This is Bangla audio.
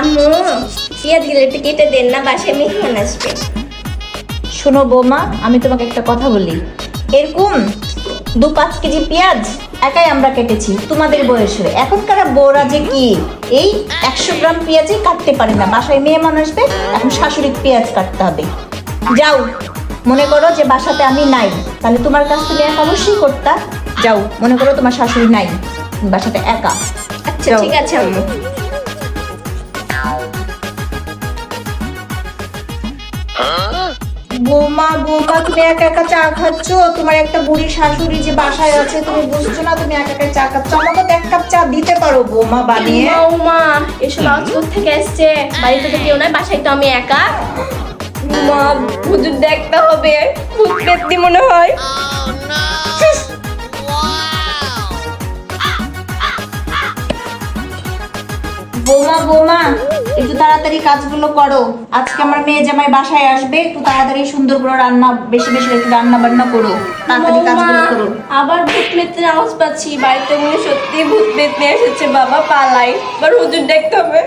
আম্মু একটু কেটে দেন না বাসায় মেহমান আসবে। শোনো বৌমা আমি তোমাকে একটা কথা বলি। এরকম দু পাঁচ কেজি পেঁয়াজ একাই আমরা কেটেছি তোমাদের বয়সে এখনকার বউরা যে কি এই একশো গ্রাম পেঁয়াজই কাটতে পারে না। বাসায় মেয়ে মানুষ আসবে এখন শাশুড়ির পেঁয়াজ কাটতে হবে। যাও মনে করো যে বাসাতে আমি নাই তাহলে তোমার কাজ তুমি এক অবশ্যই করতা যাও মনে করো তোমার শাশুড়ি নাই বাসাতে একা। আচ্ছা ঠিক আছে আম্মু। বৌমা বৌমা তুমি একা একা চা খাচ্ছ? তোমার একটা বুড়ি শাশুড়ি যে বাসায় আছে তুমি বুঝছ না তুমি একা একা চা খাচ্ছ? আমাকে তো এক কাপ চা দিতে পারো বৌমা বানিয়ে। মা এসব আওয়াজ থেকে এসছে? বাড়িতে তো কেউ নাই বাসায় তো আমি একা। মা হুজুর দেখতে হবে। ভূত মনে হয়। বৌমা বৌমা একটু তাড়াতাড়ি কাজগুলো করো। আজকে আমার মেয়ে জামাই বাসায় আসবে একটু তাড়াতাড়ি সুন্দর করে রান্না বেশি বেশি একটু রান্না বান্না করো। তাড়াতাড়ি কাজগুলো করো। আবার ভূত মেতে আওয়াজ পাচ্ছি। বাড়িতে মনে সত্যি ভূত পেত্তি এসেছে বাবা পালাই। বার হুজুর দেখতে হবে।